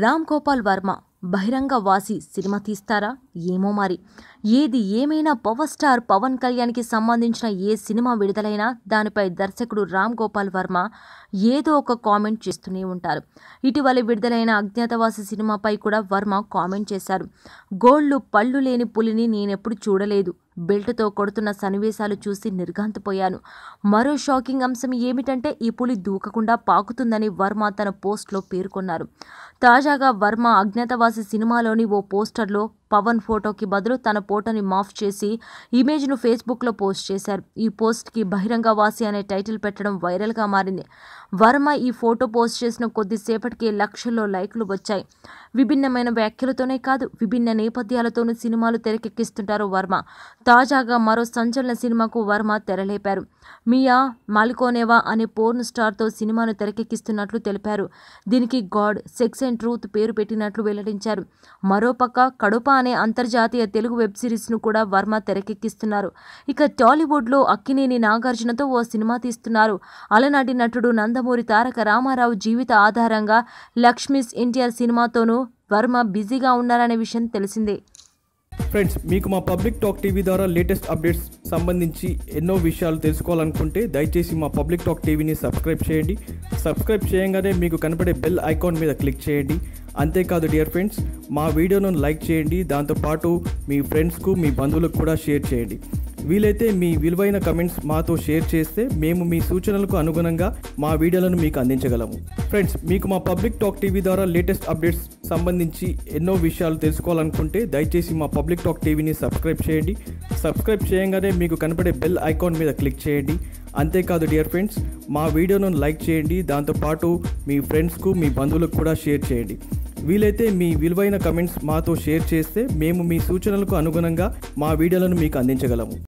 రామ్ గోపాల్ వర్మ బహిరంగ వాసి సినిమా తీస్తారా? ఏమో మరి. ఏది ఏమైనా పవర్ స్టార్ పవన్ కళ్యాణ్కి సంబంధించిన ఏ సినిమా విడుదలైనా దానిపై దర్శకుడు రామ్ గోపాల్ వర్మ ఏదో ఒక కామెంట్ చేస్తూనే ఉంటారు. ఇటీవల విడుదలైన అజ్ఞాతవాసి సినిమాపై కూడా వర్మ కామెంట్ చేశారు. గోళ్ళు పళ్ళు లేని పులిని నేనెప్పుడు చూడలేదు. బెల్ట్తో కొడుతున్న సన్నివేశాలు చూసి నిర్ఘాంతపోయాను. మరో షాకింగ్ అంశం ఏమిటంటే ఈ పులి దూకకుండా పాకుతుందని వర్మ తన పోస్ట్లో పేర్కొన్నారు. తాజాగా వర్మ అజ్ఞాతవాసి సినిమాలోని ఓ పోస్టర్లో పవన్ ఫోటోకి బదులు తన ఫోటోని మాఫ్ చేసి ఇమేజ్ను ఫేస్బుక్లో పోస్ట్ చేశారు. ఈ పోస్ట్కి బహిరంగ వాసి అనే టైటిల్ పెట్టడం వైరల్గా మారింది. వర్మ ఈ ఫోటో పోస్ట్ చేసిన కొద్దిసేపటికే లక్షల్లో లైక్లు వచ్చాయి. విభిన్నమైన వ్యాఖ్యలతోనే కాదు విభిన్న నేపథ్యాలతోనూ సినిమాలు తెరకెక్కిస్తుంటారు వర్మ. తాజాగా మరో సంచలన సినిమాకు వర్మ తెరలేపారు. మియా మాలికోనేవా అనే పోర్న్ స్టార్తో సినిమాను తెరకెక్కిస్తున్నట్లు తెలిపారు. దీనికి గాడ్ సెక్స్ అండ్ ట్రూత్ పేరు పెట్టినట్లు వెల్లడించారు. మరోపక్క కడప అనే అంతర్జాతీయ తెలుగు వెబ్ సిరీస్ను కూడా వర్మ తెరకెక్కిస్తున్నారు. ఇక టాలీవుడ్లో అక్కినేని నాగార్జునతో ఓ సినిమా తీస్తున్నారు. అలనాటి నటుడు నందమూరి తారక రామారావు జీవిత ఆధారంగా లక్ష్మీస్ ఎన్టీఆర్ సినిమాతోనూ వర్మ బిజీగా ఉన్నారనే విషయం తెలిసిందే. ఫ్రెండ్స్ మీకు మా పబ్లిక్ టాక్ టీవీ ద్వారా లేటెస్ట్ అప్డేట్స్ సంబంధించి ఎన్నో విషయాలు తెలుసుకోవాలనుకుంటే దయచేసి మా పబ్లిక్ టాక్ టీవీని సబ్స్క్రైబ్ చేయండి. సబ్స్క్రైబ్ చేయగానే మీకు కనపడే బెల్ ఐకాన్ మీద క్లిక్ చేయండి. అంతేకాదు డియర్ ఫ్రెండ్స్ మా వీడియోను లైక్ చేయండి దాంతోపాటు మీ ఫ్రెండ్స్కు మీ బంధువులకు కూడా షేర్ చేయండి. వీలైతే మీ విలువైన కమెంట్స్ మాతో షేర్ చేస్తే మేము మీ సూచనలకు అనుగుణంగా మా వీడియోలను మీకు అందించగలము. ఫ్రెండ్స్ మీకు మా పబ్లిక్ టాక్ టీవీ ద్వారా లేటెస్ట్ అప్డేట్స్ సంబంధించి ఎన్నో విషయాలు తెలుసుకోవాలనుకుంటే దయచేసి మా పబ్లిక్ టాక్ టీవీని సబ్స్క్రైబ్ చేయండి. సబ్స్క్రైబ్ చేయగానే మీకు కనపడే బెల్ ఐకాన్ మీద క్లిక్ చేయండి. అంతేకాదు డియర్ ఫ్రెండ్స్ మా వీడియోను లైక్ చేయండి దాంతోపాటు మీ ఫ్రెండ్స్కు మీ బంధువులకు కూడా షేర్ చేయండి. వీలైతే మీ విలువైన కమెంట్స్ మాతో షేర్ చేస్తే మేము మీ సూచనలకు అనుగుణంగా మా వీడియోలను మీకు అందించగలము.